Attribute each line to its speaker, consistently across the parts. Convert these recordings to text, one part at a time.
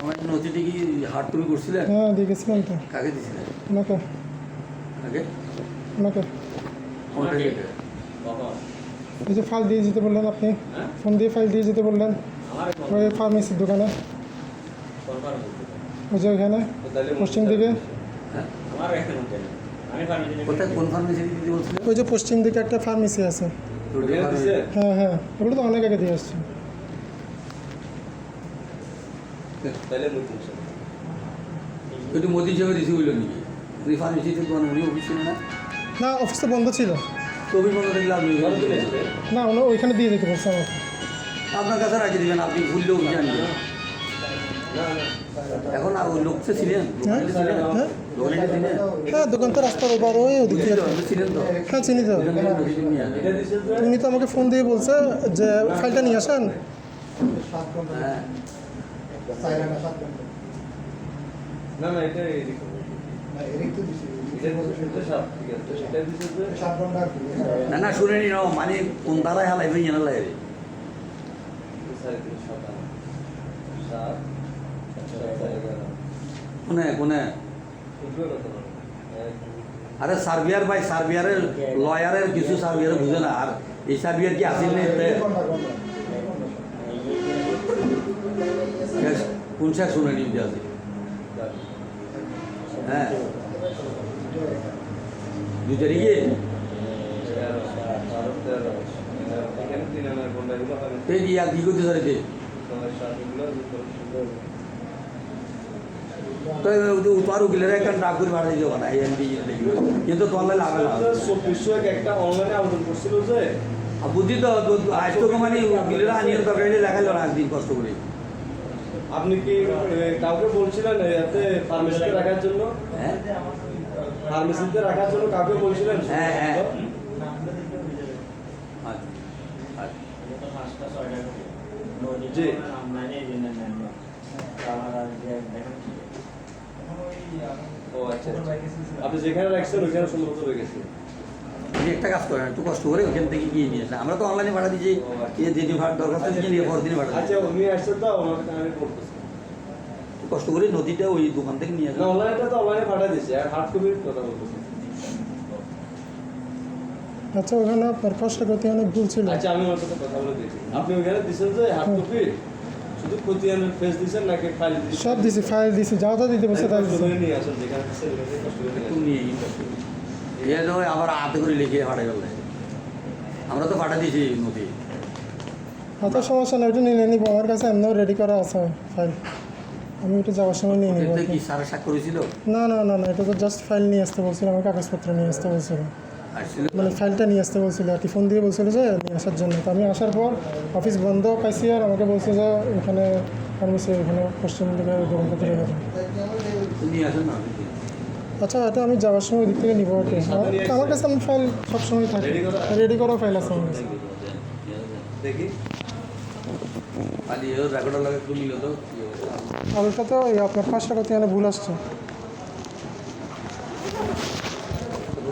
Speaker 1: আমার নথিটি কি হার্ড কপি করছিলেন
Speaker 2: হ্যাঁ দিয়ে গেছিলাম তো।
Speaker 1: কাকে দিছিলেন
Speaker 2: ওনাকে।
Speaker 1: আগে
Speaker 2: ওনাকে।
Speaker 1: কোনটা
Speaker 2: এই যে ফাইল দিয়ে যেতে বললেন আপনি। ফোন দিয়ে ফাইল দিয়ে যেতে বললেন। ওই ফার্মেসির দোকানে। ওই যে ওইখানে পশ্চিম দিকে।
Speaker 1: দিতে
Speaker 2: ওই যে পশ্চিম দিকে একটা ফার্মেসি আছে। হ্যাঁ হ্যাঁ ওগুলো তো অনেক আগে দিয়ে আসছে।
Speaker 1: মোদি হিসেবে রিসিভ হইল নাকি? উনি অফিস ছিল না?
Speaker 2: না অফিস তো বন্ধ ছিল।
Speaker 1: তো অফিস বন্ধ থাকলে আপনি
Speaker 2: না ওইখানে দিয়ে যেতে বলছে আমাকে।
Speaker 1: আপনার কাছে রাখি দেবেন আপনি ভুললেও জানবেন? এখন আর ওই লোক তো ছিলেন।
Speaker 2: হ্যাঁ?
Speaker 1: দোকানে
Speaker 2: হ্যাঁ? হ্যাঁ তো রাস্তার ওপার ওই ওদিক? হ্যাঁ চিনি তো। উনি তো আমাকে ফোন দিয়ে বলছে যে ফাইলটা নিয়ে আসেন।
Speaker 1: হ্যাঁ।
Speaker 3: না না এটা
Speaker 1: না না শুনে নি মানে কোন তারায় হালাইবে না লাইবে
Speaker 3: সাড়ে তিন সাত আট সাত সাত চার এগারো
Speaker 1: কোনে কোনে
Speaker 3: উঠবে কত এক
Speaker 1: আরে সার্বিয়ার ভাই সার্বিয়ারের লয়ারের কিছু সার্বিয়ার বুঝে না আর এই সার্বিয়ার কি আসেন নেই কোন শেষ শুনে নি আছে হ্যাঁ দুই তারিখে এই তো উপার উকিলের একটা ডাক করে বাড়াই যাব এমডি কিন্তু তোলে লাভে লাভ
Speaker 3: চব্বিশশো একটা অনলাইনে আবেদন করছিল যে
Speaker 1: আর বুদ্ধি তো আজ তো মানে উকিলেরা আনিয়ে দরকার না একদিন কষ্ট করে।
Speaker 3: আপনি কি কাউকে বলছিলেন এতে ফার্মেসিতে রাখার জন্য?
Speaker 1: হ্যাঁ?
Speaker 3: ফার্মেসিতে রাখার জন্য কাউকে বলছিলেন?
Speaker 1: হ্যাঁ, হ্যাঁ। আচ্ছা আচ্ছা
Speaker 3: জি। ও আচ্ছা আচ্ছা। আপনি যেখানে রাখছেন ওইখানে সম্ভবত রয়ে গেছে
Speaker 1: একটা কাজ করেন একটু কষ্ট করে ওখান থেকে গিয়ে নিয়ে আসেন। আমরা তো অনলাইনে ভাড়া দিচ্ছি যে যেদিন ভাড়া দরকার তো নিয়ে পরের ভাড়া
Speaker 3: আচ্ছা উনি আসছেন তো ওনাকে আমি
Speaker 1: একটু কষ্ট করে নদীটা ওই দোকান থেকে নিয়ে আসেন।
Speaker 3: অনলাইনটা তো অনলাইনে পাঠিয়ে দিচ্ছে আর হার্ড কপির কথা বলতেছি।
Speaker 2: আচ্ছা ওখানে আপনার কষ্ট করতে অনেক ভুল ছিল।
Speaker 3: আচ্ছা আমি ওর সাথে কথা বলে দিয়েছি। আপনি ওইখানে দিচ্ছেন যে হার্ড কপি শুধু খতিয়ানের ফেস দিচ্ছেন নাকি ফাইল দিচ্ছেন
Speaker 2: সব দিছি ফাইল দিছি যা যা দিতে বলছে তাই দিছি।
Speaker 3: নিয়ে আসেন যেখানে দিচ্ছেন ওইখানে কষ্ট করে নিয়ে
Speaker 1: গিয়ে তো আবার হাতে করে লিখে পাঠাই গেল আমরা তো পাঠা দিয়েছি নদী
Speaker 2: অত সমস্যা না ওটা নিলে নিব। আমার কাছে এমনিও রেডি করা আছে ফাইল আমি ওটা যাওয়ার সময় নিয়ে নিব
Speaker 1: কি। সারা স্বাক্ষর হয়েছিল
Speaker 2: না না না না এটা তো জাস্ট ফাইল নিয়ে আসতে বলছিল আমার কাগজপত্র নিয়ে আসতে বলছিল।
Speaker 1: আসছিল
Speaker 2: মানে ফাইলটা নিয়ে আসতে বলছিল আর কি ফোন দিয়ে বলছিল যে নিয়ে আসার জন্য। তো আমি আসার পর অফিস বন্ধ পাইছি আর আমাকে বলছে যে এখানে ফার্মেসি এখানে পশ্চিম দিকে দোকানটা থেকে গেছে।
Speaker 1: নিয়ে আসেন না
Speaker 2: আচ্ছা এটা আমি যাওয়ার সময় ওদিক থেকে নিব আর কি। আমার কাছে আমি ফাইল সবসময় থাকে। রেডি করা? ফাইল আছে আমার কাছে।
Speaker 3: দেখি।
Speaker 1: মিলে তো।
Speaker 2: আপনার পাঁচটা কথা ভুল আসছে
Speaker 1: যদি ভুল একটু আলাদা যাবে একটু আলাদা।
Speaker 3: ওইটা ওইখানে ওরা আপনি আবেদন তো আবেদন করছেন
Speaker 2: হ্যাঁ হ্যাঁ
Speaker 3: আপনার আবেদনের সাথে ওইখানে যদি মিল না থাকে সুমনের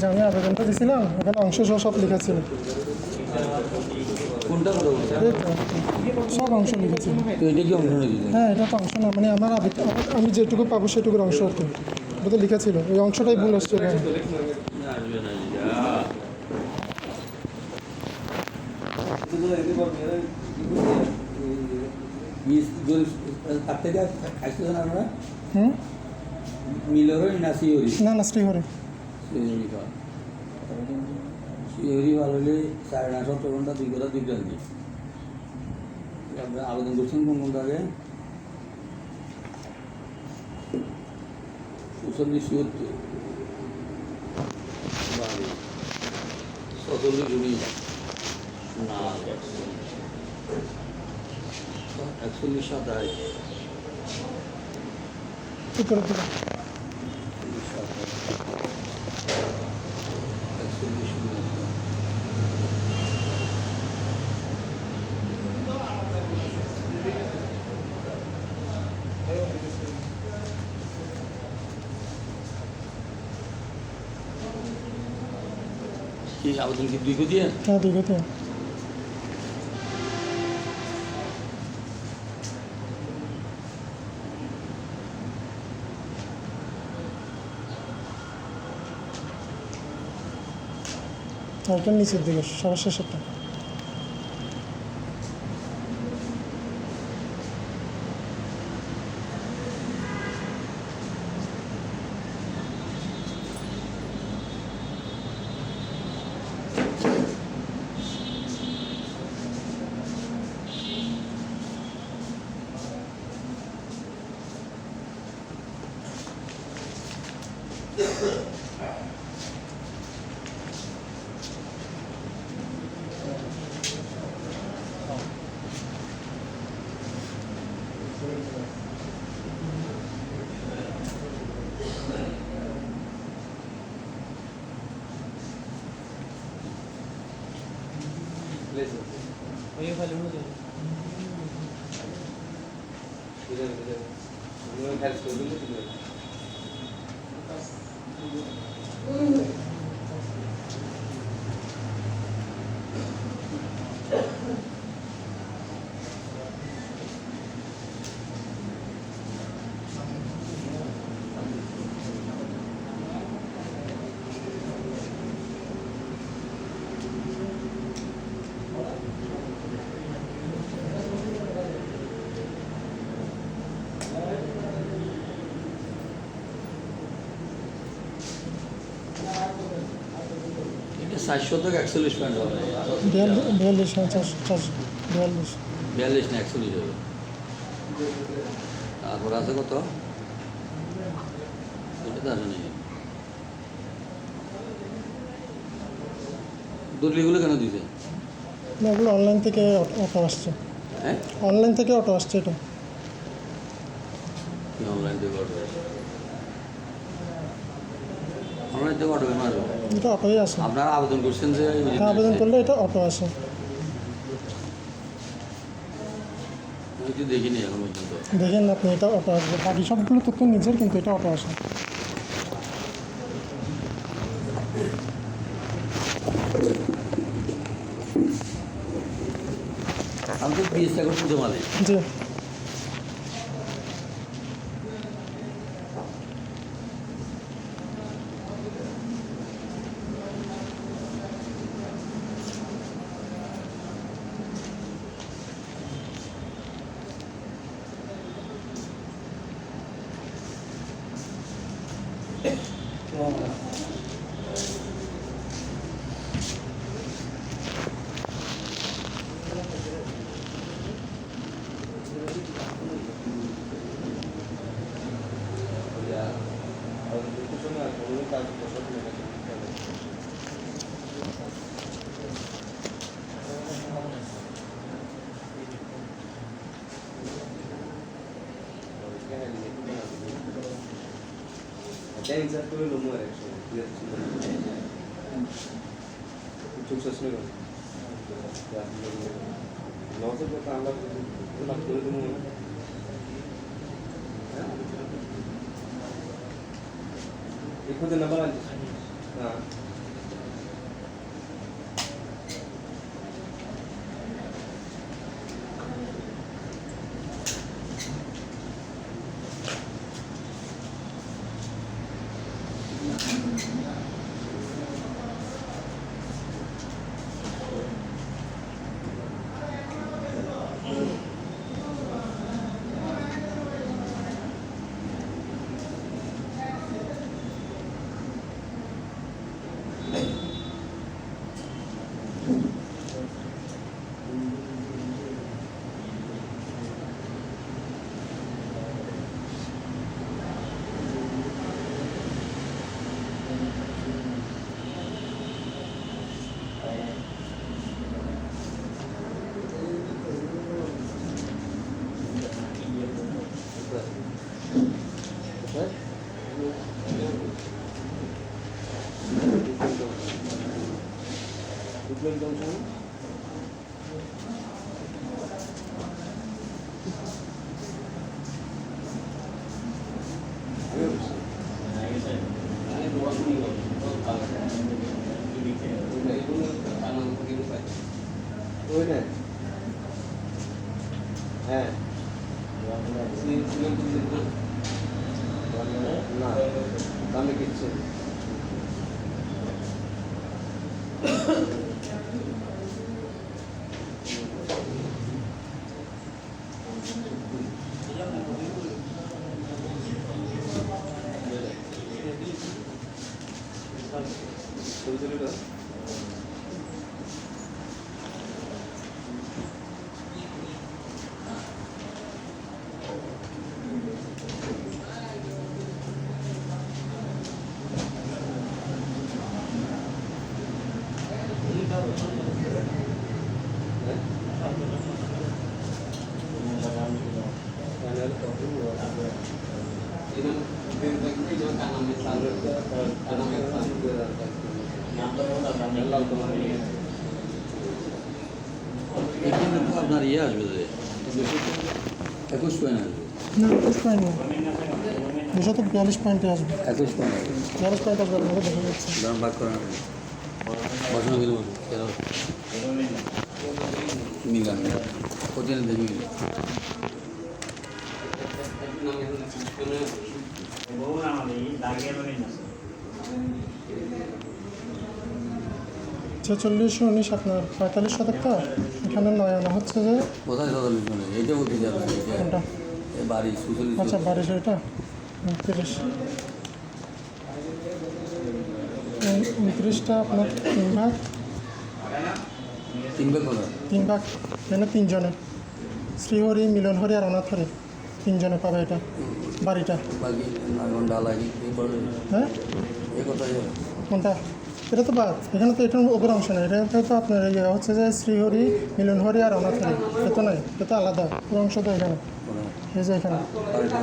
Speaker 1: যে
Speaker 2: আমি আবেদনটা দিয়েছিলাম ওখানে অংশ সহ সব লেখা ছিল সব অংশ হ্যাঁ এটা তো অংশ না মানে আমার আমি যেটুকু পাবো সেটুকুর অংশ আর কি। ওটা তো ওই অংশটাই ভুল আসছে এখানে।
Speaker 1: না না
Speaker 2: শ্রীহরি।
Speaker 1: সিওরি খাওয়া সিওরি ভালো হলে সাড়ে না সতেরো ঘণ্টা দুই ঘণ্টা দুই গ্রাম আপনারা আবেদন করছেন কোন কোনটা আগে? সত্তর। সচল্লিশ উনিশ একচল্লিশ সাতাশ
Speaker 2: উপরের দিকে
Speaker 1: একচল্লিশ সাতাশ একচল্লিশ উনিশ কি আবেদন কি দুই দিয়ে
Speaker 2: হ্যাঁ দুই গতি ওইটার নিচের 没，我有
Speaker 3: 块任务。对对对对，你
Speaker 1: 们开始收任。না ষাট শতক একচল্লিশ পয়েন্ট হবে।
Speaker 2: বিয়াল্লিশ হ্যাঁ চারশো চারশো বিয়াল্লিশ।
Speaker 1: বিয়াল্লিশ না একচল্লিশ হবে। তারপর আছে কত? এটা তো আসেনি দলিলগুলো কেন দিছে
Speaker 2: না ওগুলো অনলাইন থেকে অটো- অটো আসছে।
Speaker 1: হ্যাঁ?
Speaker 2: অনলাইন থেকে অটো আসছে এটা।
Speaker 1: অনলাইন থেকে অর্ডার অনলাইন থেকে অর্ডার মারবে
Speaker 2: এটা অটোই আসে।
Speaker 1: আপনারা আবেদন করছেন যে
Speaker 2: হ্যাঁ আবেদন করলে এটা অটো
Speaker 1: তো দেখিনি এখন পর্যন্ত।
Speaker 2: দেখেন আপনি এটা অটো আসবে। বাকি সবগুলো তথ্য নিজের কিন্তু এটা অটো আসে।
Speaker 1: আমি তো বিএসটা করে পুজো মালে
Speaker 2: জি।
Speaker 3: నేను ఎగ్జాక్ట్ లొమ్ము చూసేస్తున్నాయి లోకల్ నాకు తెలుగు ఇప్పుడు నెంబర్
Speaker 1: అంటే ইয়ে আসবে যে একুশ পয়েন্ট আসবে
Speaker 2: না একুশ পয়েন্ট না দুশো তো বিয়াল্লিশ পয়েন্টে আসবে
Speaker 1: একুশ পয়েন্ট
Speaker 2: বিয়াল্লিশ পয়েন্ট আসবে আপনাকে দেখা যাচ্ছে
Speaker 1: দাম ভাগ করেন বসানো কিন্তু কেন মিলান কত দেখি
Speaker 4: বহু নাম আমি দাঁড়িয়ে রয়ে
Speaker 2: ছেচল্লিশ উনিশ আপনার পঁয়তাল্লিশ শতক তো এখানে নয় আনা হচ্ছে যে
Speaker 1: কোথায় দাদা লিখুন? এইটা বলতে যাবেন
Speaker 2: কোনটা?
Speaker 1: বাড়ি সুচলিত।
Speaker 2: আচ্ছা বারিশ এটা উনত্রিশ। উনত্রিশটা আপনার তিন ভাগ?
Speaker 1: তিন ভাগ
Speaker 2: তিন ভাগ? এখানে তিনজনে। শ্রীহরি মিলনহরি আর অনাথহরি। তিনজনে পাবে এটা বাড়িটা। হ্যাঁ?
Speaker 1: যাবে?
Speaker 2: কোনটা? এটা তো বাদ। এখানে তো এটা ওদের অংশ নেই। এটা তো আপনার ইয়ে হচ্ছে যে শ্রীহরি মিলনহরি আর অনাথহরি এটা তো নাই। এটা তো আলাদা। ওর অংশ তো এখানে। এই যে এখানে।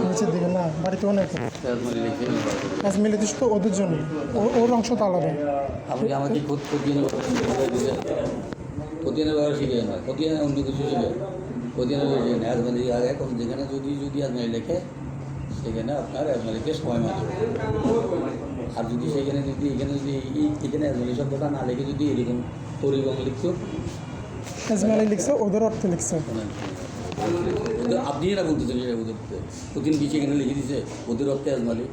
Speaker 2: নিচের দিকে। না বাড়িতেও নেই তো
Speaker 1: মানে
Speaker 2: ওদের জন্য। ওর অংশ তো আলাদা।
Speaker 1: আপনি আমাকে খতিয়ানের খতিয়ানের ব্যাপারে শিখে না। খতিয়ানে অন্য কিছু শিখে ব্যাপারে শিখে না। আজমারি আগে এখন যেখানে যদি যদি আজমারি লেখে, সেখানে আপনার আজমারিকে সময় মাত্র। আর যদি সেখানে যদি এখানে যদি এই- এখানে আজমারি শব্দটা না লিখে যদি এরকম পরিবহন
Speaker 2: আজমালি লিখছে ওদের অর্থে লিখছে।
Speaker 1: আপনি এরা বলতেছেন সেটা ওদের প্রতিদিন কি সেখানে লিখে দিছে? ওদের অর্থে আজমালি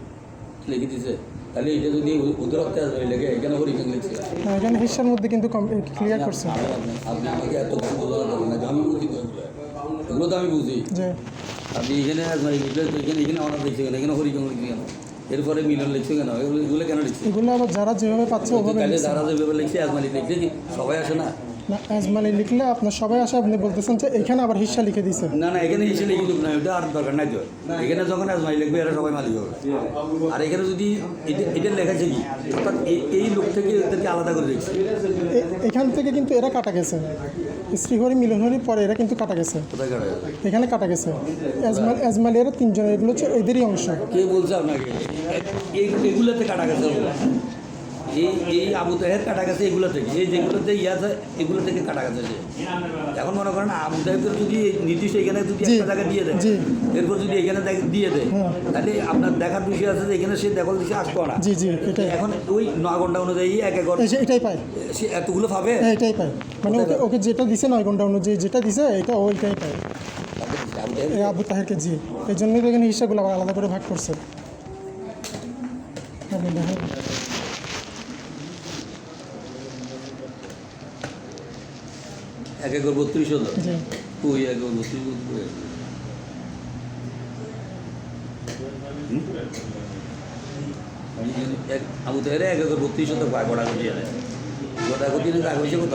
Speaker 1: লিখে দিছে? তাহলে এটা যদি ওদের অর্থে আজমালি লেখে এখানে হরিকেন লিখছে।
Speaker 2: না, এখানে হিসার মধ্যে কিন্তু ক্লিয়ার করছে।
Speaker 1: আপনি- আমাকে এত কিছু বোঝানো নাই, আমি বুঝি এগুলো। তো আমি বুঝি। আপনি এখানে মানে লিখলে এখানে এখানে অনাথ লিখছে এখানে হরিকং লিখছে কেন? এরপরে মিলন লিখছে কেন? এগুলো কেন লিখছে?
Speaker 2: এগুলো আবার যারা যেভাবে পাচ্ছে ওভাবে
Speaker 1: তাহলে যারা যেভাবে লিখছে আজমালি লিখছে কি সবাই আসে না?
Speaker 2: না আজমালি লিখলে আপনার সবাই আসে আপনি বলতেছেন যে এখানে আবার হিসা লিখে দিছে।
Speaker 1: না না এখানে এসে লিখে দেবো না ওটা আর দরকার নাই তো। এখানে যখন আজমালি লিখবে এরা সবাই মালিক হবে। আর এখানে যদি এটা এটা লেখাছে কি? অর্থাৎ এই- এই লোক থেকে এদেরকে আলাদা করে দেখছে
Speaker 2: এখান থেকে কিন্তু এরা কাটা গেছে। শ্রীহরি মিলনহরির পরে এরা কিন্তু কাটা গেছে? এখানে কাটা গেছে এজমাল আজমালি এরা তিনজন এগুলো হচ্ছে এদেরই অংশ
Speaker 1: কে বলছে আপনাকে এগুলোতে কাটা গেছে। এই এই আবু তাহের কাটা গেছে এগুলো থেকে এই যেগুলোতে ইয়ে আছে এগুলো থেকে কাটা গেছে যে এখন মনে করেন আবু তাহেবদের যদি নির্দিষ্ট এখানে যদি একটা জায়গায় দিয়ে দেয়। এরপর যদি এখানে দিয়ে দেয়
Speaker 2: হ্যাঁ।
Speaker 1: তাহলে আপনার দেখার বিষয় আছে যে এখানে সে দেখল দিশে আসতো না এখন ওই ন ঘণ্টা অনুযায়ী এক এক
Speaker 2: যে এটাই পায়।
Speaker 1: সে এতগুলো পাবে?
Speaker 2: হ্যাঁ এটাই পায়। মানে ওকে ওকে যেটা দিছে নয় ঘণ্টা অনুযায়ী যেটা দিছে এটা ওইটাই পায়।
Speaker 1: আবু
Speaker 2: তাহেরকে জি। এই জন্যই তো এখানে হিসাবগুলো আলাদা করে ভাগ করছে। দেখেন
Speaker 1: এক একর বত্রিশ হাজার।
Speaker 2: জি।
Speaker 1: তুই এক একর বত্রিশ এক আবু তাহের এক একর বত্রিশ হাজার গোটা গটি কাজ হয়েছে কত?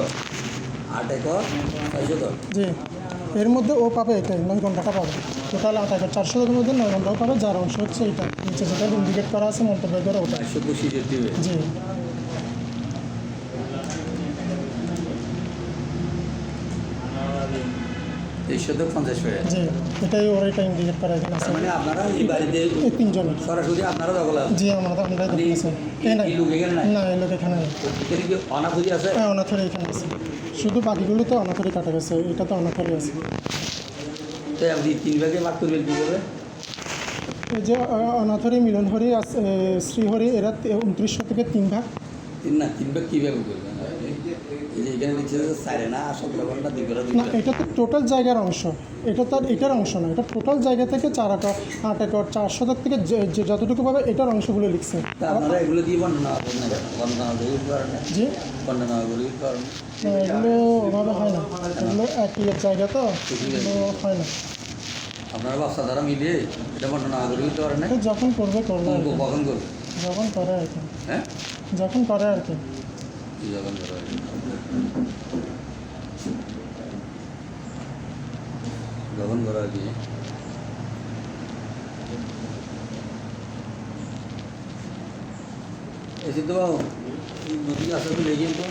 Speaker 1: আট একর
Speaker 2: এর মধ্যে ও পাবে এটাই নয় ঘন্টাটা পাবে টোটাল আট হাজার চারশো টাকার মধ্যে নয় ঘন্টাও পাবে যার অংশ হচ্ছে এটা। নিচে যেটা ইন্ডিকেট করা আছে মন্তব্য করে ওটা।
Speaker 1: পঁচিশের দিবে
Speaker 2: জি।
Speaker 1: পঞ্চাশ
Speaker 2: জি এটাই ওর এটা ইন্ডিকেট করা এখানে আছে
Speaker 1: তার মানে আপনারা এই বাড়িতে
Speaker 2: এই তিনজনে
Speaker 1: সরাসরি আপনারা দখল আছে
Speaker 2: জি আমরা আমরা দেখতে আছে। এই নাই।
Speaker 1: লোক এখানে নাই?
Speaker 2: না এই লোক এখানে নেই।
Speaker 1: এখানে কি অনাথরি আছে?
Speaker 2: হ্যাঁ অনাথরি এখানে আছে। শুধু বাকিগুলো তো অনাথরি কাটা গেছে এটা তো অনাথরি আছে।
Speaker 1: তাই আপনি তিন ভাগে ভাগ করবেন কী
Speaker 2: এই যে অনাথরি শ্রীহরি এরা উনত্রিশ শতকের তিন ভাগ।
Speaker 1: তিন না তিন ভাগ কী ভাগে করবেন? এই যে এখানে লিখছে যে সাড়ে না সতেরো ঘণ্টা দুই ঘণ্টা
Speaker 2: না এটা তো টোটাল জায়গার অংশ। এটা তো আর এটার অংশ না এটা টোটাল জায়গা থেকে চার একর আট একর চার শতক থেকে যে- যতটুকু পাবে এটার অংশগুলো লিখছে।
Speaker 1: তা আপনারা এগুলো দিয়ে বর্ণনা করেন না? কেন বর্ণনা গরিব
Speaker 2: জি।
Speaker 1: বর্ণনা গরিব
Speaker 2: এগুলো ওভাবে হয় না। এগুলো একই এক জায়গা তো হয় না।
Speaker 1: আপনারা ব্যবসা দ্বারা মিলিয়ে এটা বর্ণনা না
Speaker 2: এটা যখন করবে করবে আর।
Speaker 1: কখন করবে?
Speaker 2: যখন করে আর কি।
Speaker 1: হ্যাঁ?
Speaker 2: যখন করে আর কি।
Speaker 1: কি যখন করবে যখন করা কি এসে তো নদী আসা তো লেগে তো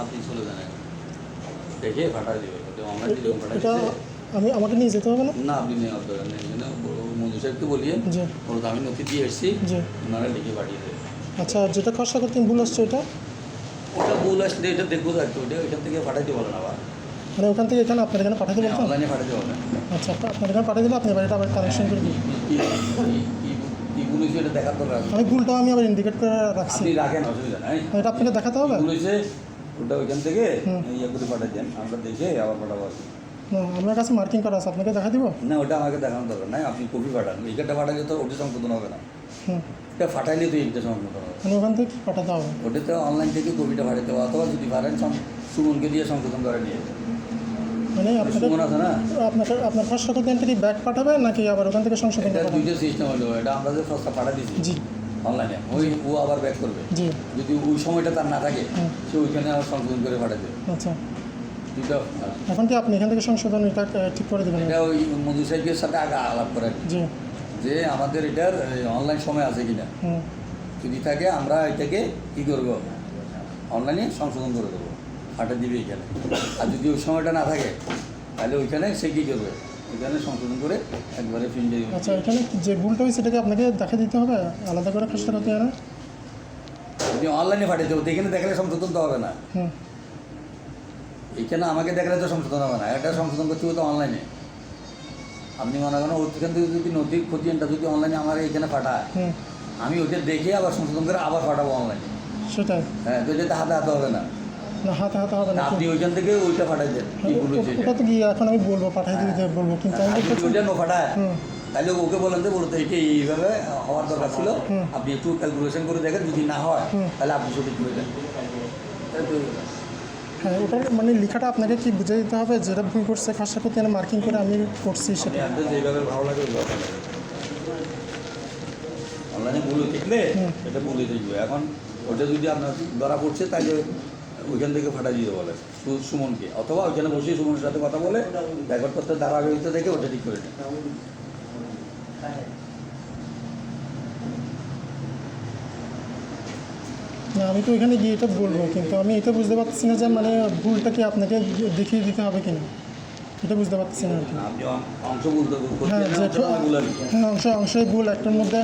Speaker 1: আপনি চলে যান দেখে ফাটা দিবে তো আমরা যেরকম ফাটা
Speaker 2: আমি আমাকে নিয়ে যেতে হবে না
Speaker 1: না আপনি মধু সাহেবকে বলিয়ে আমি নথি দিয়ে এসেছি ওনারা লিখে পাঠিয়ে দেবে
Speaker 2: আচ্ছা যেটা খসড়া করতে ভুল আসছে ওটা
Speaker 1: ওটা ভুল আসলে এটা দেখব একটু। ওটা ওইখান থেকে পাঠাইতে বলেন আবার।
Speaker 2: মানে ওখান থেকে এখানে আপনার এখানে পাঠাতে বলছেন
Speaker 1: অনলাইনে পাঠাইতে বলেন
Speaker 2: আচ্ছা আপনি- আপনার এখানে পাঠিয়ে দিলে আপনি বাড়িটা আবার কানেকশন করে দিন
Speaker 1: কি- কি- কি- কি ভুল দেখার দরকার আছে।
Speaker 2: আমি ভুলটাও আমি আবার ইন্ডিকেট করে রাখছি।
Speaker 1: রাখেন অসুবিধা নাই।
Speaker 2: এটা আপনাকে দেখাতে হবে?
Speaker 1: ওটা ওইখান থেকে। ইয়ে করে পাঠাই দেন। আমরা দেখে আবার পাঠাবো
Speaker 2: না আপনার কাছে মার্কিং করা আছে আপনাকে দেখা দিব?
Speaker 1: না ওটা আমাকে দেখানোর দরকার নাই। আপনি কপি পাঠান। এইটা পাঠাইলে তো ওটা সংশোধন হবে না। এটা পাঠাইলে তো এইটা সংশোধন হবে।
Speaker 2: মানে ওখান থেকে পাঠাতে হবে?
Speaker 1: ওটাতে অনলাইন থেকে কপিটা পাঠাতে হবে অথবা যদি পারেন সুমনকে দিয়ে সংশোধন করে নিয়ে যাবেন।
Speaker 2: মানে
Speaker 1: সুমন আছে না?
Speaker 2: আপনাকে আপনার খসড়া করতে থেকে ব্যাক পাঠাবে নাকি আবার ওখান থেকে সংশোধন
Speaker 1: এটা
Speaker 2: পাঠাবে
Speaker 1: দুইটা সিস্টেম হলো এটা আমরা যে প্রস্তাব পাঠা দিছি
Speaker 2: জি।
Speaker 1: অনলাইনে ওই ও আবার ব্যাক করবে।
Speaker 2: জি।
Speaker 1: যদি ওই সময়টা তার না থাকে সে ওইখানে আবার সংশোধন করে পাঠাতে হবে
Speaker 2: আচ্ছা। এখন কি আপনি এখান থেকে সংশোধন এটা ঠিক করে দেবেন?
Speaker 1: এটা ওই মধু সাহেবের সাথে আগে আলাপ করে
Speaker 2: জি।
Speaker 1: যে আমাদের এটার অনলাইন সময় আছে কিনা। যদি থাকে আমরা এটাকে কী করব? অনলাইনে সংশোধন করে দেবো। ফাটে দিবে এখানে। আর যদি ওই সময়টা না থাকে তাহলে ওইখানে সে কী করবে? ওইখানে সংশোধন করে একবারে ফিল্ডে
Speaker 2: আচ্ছা এখানে যে ভুলটা হয়েছে সেটাকে আপনাকে দেখা দিতে হবে? আলাদা করে করতে না
Speaker 1: যদি অনলাইনে পাঠিয়ে দেবো এখানে দেখালে সংশোধন তো হবে না। এখানে আমাকে দেখালে তো সংশোধন হবে না। এটা সংশোধন করতে হবে তো অনলাইনে আপনি মনে করেন ওইখান থেকে যদি নদীর খতিয়ানটা যদি অনলাইনে আমার এখানে পাঠায় আমি ওইটা দেখে আবার সংশোধন করে আবার পাঠাবো অনলাইনে
Speaker 2: সেটাই।
Speaker 1: হ্যাঁ তো এটা হাতে হাতে হবে না।
Speaker 2: না হাতে হাতে হবে না
Speaker 1: আপনি ওইখান থেকে ওইটা পাঠাই দেন কি ভুল
Speaker 2: ওটা তো গিয়ে এখন আমি বলব পাঠাই দিতে বলব কিন্তু আমি
Speaker 1: ওইটা নো পাঠায় তাহলে ওকে বলেন যে বলতে এটা এইভাবে হওয়ার দরকার ছিল। আপনি একটু ক্যালকুলেশন করে দেখেন যদি না হয় তাহলে আপনি সঠিক করে দেন।
Speaker 2: হ্যাঁ ওটার মানে লেখাটা আপনাকে কি বুঝে দিতে হবে? যেটা ভুল করছে খসড়া করতে মার্কিং করে আমি করছি সেটা।
Speaker 1: ভালো লাগে অনলাইনে ভুল দেখলে। এটা ভুলে দেখবে এখন ওটা যদি আপনার ধরা পড়ছে তাহলে ওইখান থেকে ফাটা দিতে বলে। সুমনকে। অথবা ওইখানে বসে সুমনের সাথে কথা বলে রেকর্ডপত্রের ধারাবাহিকতা দেখে ওটা ঠিক করে নেন
Speaker 2: না আমি তো এখানে গিয়ে এটা বলব কিন্তু আমি এটা বুঝতে পারছি না যে মানে ভুলটা কি আপনাকে দেখিয়ে দিতে হবে কিনা? এটা বুঝতে পারছি না হ্যাঁ হ্যাঁ অংশ অংশই ভুল একটার মধ্যে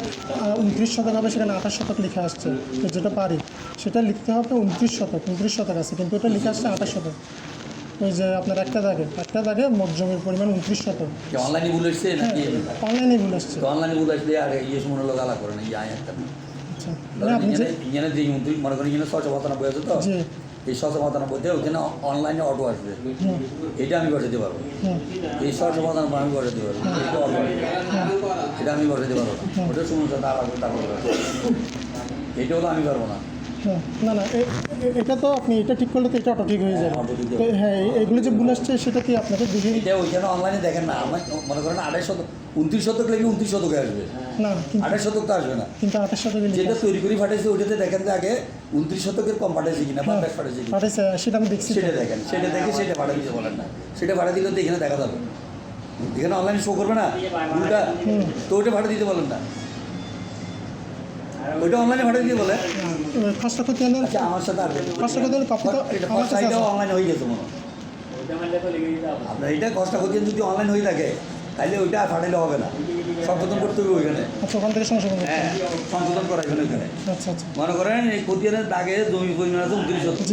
Speaker 2: উনত্রিশ শতক হবে সেখানে আঠাশ শতক লিখে আসছে তো যেটা পারি সেটা লিখতে হবে উনত্রিশ শতক উনত্রিশ শতক আছে কিন্তু ওটা লিখে আসছে আঠাশ শতক। ওই যে আপনার একটা দাগে একটা দাগে মোট জমির পরিমাণ উনত্রিশ শতক।
Speaker 1: অনলাইনে ভুল নাকি?
Speaker 2: অনলাইনে ভুল আসছে।
Speaker 1: অনলাইনে ভুল আসলে আর ইয়ে সুমনের লোক আলাপ করে না ইয়ে আয় একটা
Speaker 2: আচ্ছা। আপনি যে
Speaker 1: মনে করেন ইঞ্জিনের ছশো পঁচানব্বই আছে তো? এই ছশো পঁচানব্বইতে ওখানে অনলাইনে অটো আসবে। এটা আমি বসাতে পারব। এই ছশো পঁচানব্বই আমি বসাতে পারব। এটা অটো। এটা আমি বসাতে পারব। ওটা শুনুন সাথে তারপর। এইটা হলো আমি পারব না।
Speaker 2: না না এ- এটা তো আপনি এটা ঠিক করলে তো এটা অটো ঠিক হয়ে যাবে।
Speaker 1: হ্যাঁ, ঠিক
Speaker 2: তো হ্যাঁ এগুলো যে ভুল আসছে সেটা কি আপনাকে দেখিয়ে
Speaker 1: এটা ওইখানে অনলাইনে দেখেন না। আমার মনে করেন আড়াই শতক উনত্রিশ শতক লেগে উনত্রিশ শতকে আসবে।
Speaker 2: না কিন্তু
Speaker 1: আড়াই শতক তো আসবে না।
Speaker 2: কিন্তু আঠাশ শতকে
Speaker 1: যেটা তৈরি করে ফাটাইছে ওইটাতে দেখেন যে আগে উনত্রিশ শতকের কম ফাটাইছে কিনা বা বেশ ফাটাইছে কিনা।
Speaker 2: পাঠাইছে সেটা আমি দেখছি।
Speaker 1: সেটা দেখেন সেটা দেখে সেটা ভাড়া দিতে বলেন না। সেটা ভাড়া দিলে তো এখানে দেখা যাবে। এখানে অনলাইনে শো করবে না। ওটা তো ওইটা ভাড়া দিতে বলেন না। ওইটা অনলাইনে ভাড়া দিতে বলে। আচ্ছা আমার সাথে আর
Speaker 2: কপি তো আমার
Speaker 1: অনলাইন হয়ে গেছে মনে আপনার এটা কষ্ট যদি অনলাইন হয়ে থাকে তাহলে ওইটা আর ফাটাইলে হবে না। সংশোধন করতে হবে ওইখানে।
Speaker 2: আচ্ছা ওখান থেকে সংশোধন
Speaker 1: হ্যাঁ সংশোধন করা এখানে। ওইখানে
Speaker 2: আচ্ছা আচ্ছা।
Speaker 1: মনে করেন এই খতিয়ানের দাগে জমি পরিমাণ আছে উনত্রিশ শতক।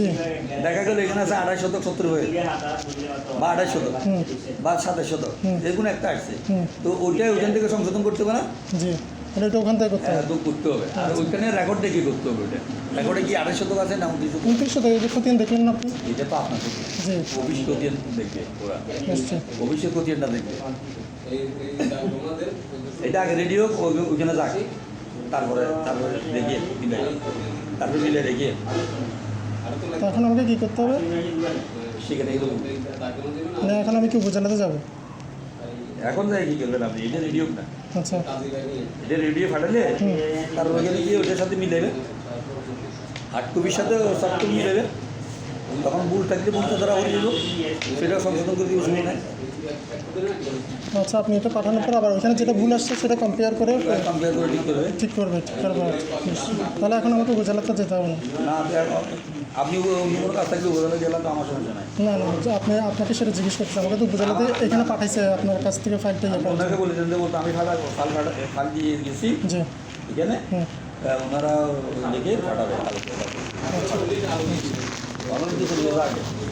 Speaker 1: দেখা গেল এখানে আছে আড়াই শতক সত্তর হয়ে বা আড়াই শতক বা সাতাশ শতক। যে কোনো একটা আসছে। তো ওইটাই ওইখান থেকে সংশোধন করতে হবে না?
Speaker 2: মানে এটা ওখান থেকে করতে হবে।
Speaker 1: করতে হবে। আর ওইখানে রেকর্ড দেখে করতে হবে ওটা রেকর্ডে কি আড়াইশো শতক আছে না উনত্রিশ শতক
Speaker 2: উনত্রিশশো থেকে এই খতিয়ান দেখলেন না আপনি?
Speaker 1: এটা তো আপনার
Speaker 2: জি।
Speaker 1: ভবিষ্যৎ খতিয়ান দেখবে ওরা। ভবিষ্যৎ খতিয়ানটা দেখবে। এটা আগে রেডিও ওইখানে যাক। তারপরে তারপরে দেখিয়ে তারপরে মিলে দেখিয়ে
Speaker 2: তো এখন আমাকে কী করতে হবে?
Speaker 1: সেখানে
Speaker 2: মানে এখন আমি কি উপজেলাতে যাব?
Speaker 1: এখন যাই কি করবেন আপনি? এটা রেডিও না।
Speaker 2: আচ্ছা।
Speaker 1: এটা রেডিও ফাটালে। তারপরে গেলে গিয়ে ওটার সাথে মিলাবে হার্ড টুপির সাথে তো মিলাবে তখন ভুল থাকলে ভুলটা তারা হয়ে যাব সেটা সংশোধন করে দিয়ে শুনে নেয়।
Speaker 2: আচ্ছা আপনি এটা পাঠানোর পর আবার ওইখানে যেটা ভুল আসছে সেটা কম্পেয়ার করে
Speaker 1: কম্পেয়ার করে ঠিক করবে
Speaker 2: ঠিক করবে ঠিক করবে তাহলে এখন আমাকে উপজেলাতে যেতে হবে না?
Speaker 1: আপনি কোনো কাজ থাকলে উপজেলা গেলাম তো আমার সমস্যা নাই।
Speaker 2: না না আপনি আপনাকে সেটা জিজ্ঞেস করতে আমাকে তো উপজেলাতে এখানে পাঠাইছে আপনার কাছ থেকে ফাইলটা ইয়ে।
Speaker 1: বলেছেন যে বলতো আমি ফাল ফাটা দিয়ে গেছি।
Speaker 2: জি।
Speaker 1: এখানে ওনারা লিখে কালকে
Speaker 2: আচ্ছা।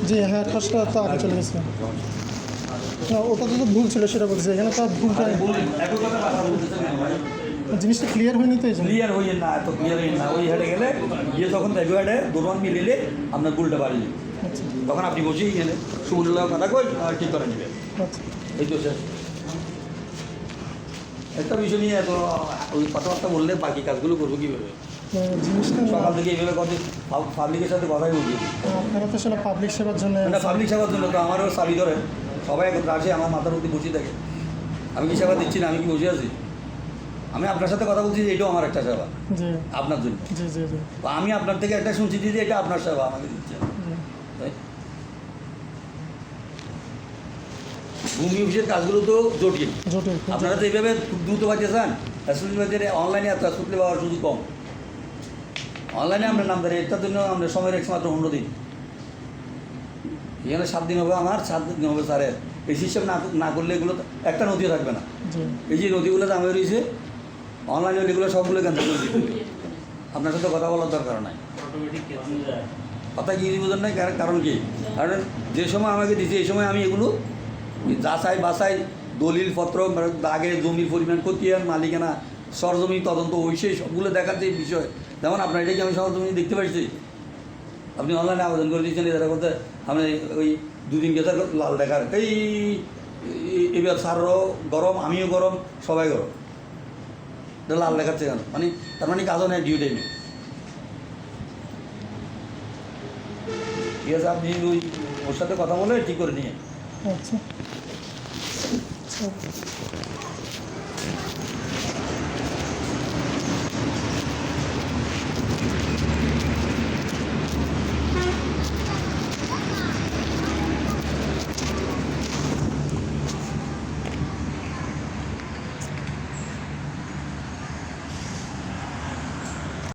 Speaker 2: জি হ্যাঁ খসটা তো আগে চলে গেছে। না ওটা তো ভুল ছিল সেটা বলছে এখানে তো ভুলটা জিনিসটা ক্লিয়ার হয়নি তো
Speaker 1: ক্লিয়ার হয়ে না এত ক্লিয়ার হয়ে না। ওই হেডে গেলে গিয়ে তখন দেখবে হেডে দুজন মিলিলে আপনার ভুলটা বাড়ি যাবে
Speaker 2: আচ্ছা।
Speaker 1: তখন আপনি বসেই গেলে শুনলে কথা কই ঠিক করে নেবে
Speaker 2: আচ্ছা।
Speaker 1: এই তো স্যার একটা বিষয় নিয়ে এত ওই কথাবার্তা বললে বাকি কাজগুলো করব কীভাবে? সকাল থেকে এইভাবে কথা পাবলিকের সাথে কথাই বলছি
Speaker 2: আপনারা তো আসলে পাবলিক সেবার জন্য
Speaker 1: পাবলিক সেবার জন্য তো আমারও চাবি ধরে সবাই একত্রে আসে আমার মাথার মধ্যে বসে থাকে। আমি কি সেবা দিচ্ছি না? আমি কি বসে আছি? আমি আপনার সাথে কথা বলছি যে এটাও আমার একটা সেবা। আপনার জন্য। আমি আপনার থেকে একটা শুনছি যে এটা আপনার সেবা আমাকে দিচ্ছে। ভূমি অফিসের কাজগুলো তো জটিল। আপনারা তো এইভাবে দ্রুত পাইতে চান অনলাইনে এত রাসুল পাওয়ার সুযোগ কম। অনলাইনে আমরা নাম দেয় এটার জন্য আমরা সময় রেখেছি মাত্র পনেরো দিন এখানে সাত দিন হবে আমার সাত দিন হবে স্যারের। এই সিস্টেম না না করলে এগুলো একটা নদীও থাকবে না। এই যে নদীগুলো দামে রয়েছে অনলাইনে এগুলো সবগুলো ক্যান্সেল করে দিতে আপনার সাথে কথা বলার দরকার নাই। কথা কি বোঝেন নাই? কারণ- কারণ কি? কারণ যে সময় আমাকে দিচ্ছে এই সময় আমি এগুলো যাচাই বাছাই দলিল পত্র দাগে জমির পরিমাণ খতিয়ান মালিকানা সরজমি তদন্ত ওই সেই সবগুলো দেখার যে বিষয় যেমন আপনার এটা কি আমি সরজমি দেখতে পাচ্ছি আপনি অনলাইনে আবেদন করে দিয়েছেন এটা করতে আমি ওই দুদিন গেছে লাল দেখার এই এবার স্যারও গরম, আমিও গরম, সবাই গরম। লাল দেখাচ্ছে কেন মানে তার মানে কাজও নেই ডিউ টাইমে ঠিক আছে, আপনি ওই ওর সাথে কথা বলে ঠিক করে নিয়ে
Speaker 2: আচ্ছা।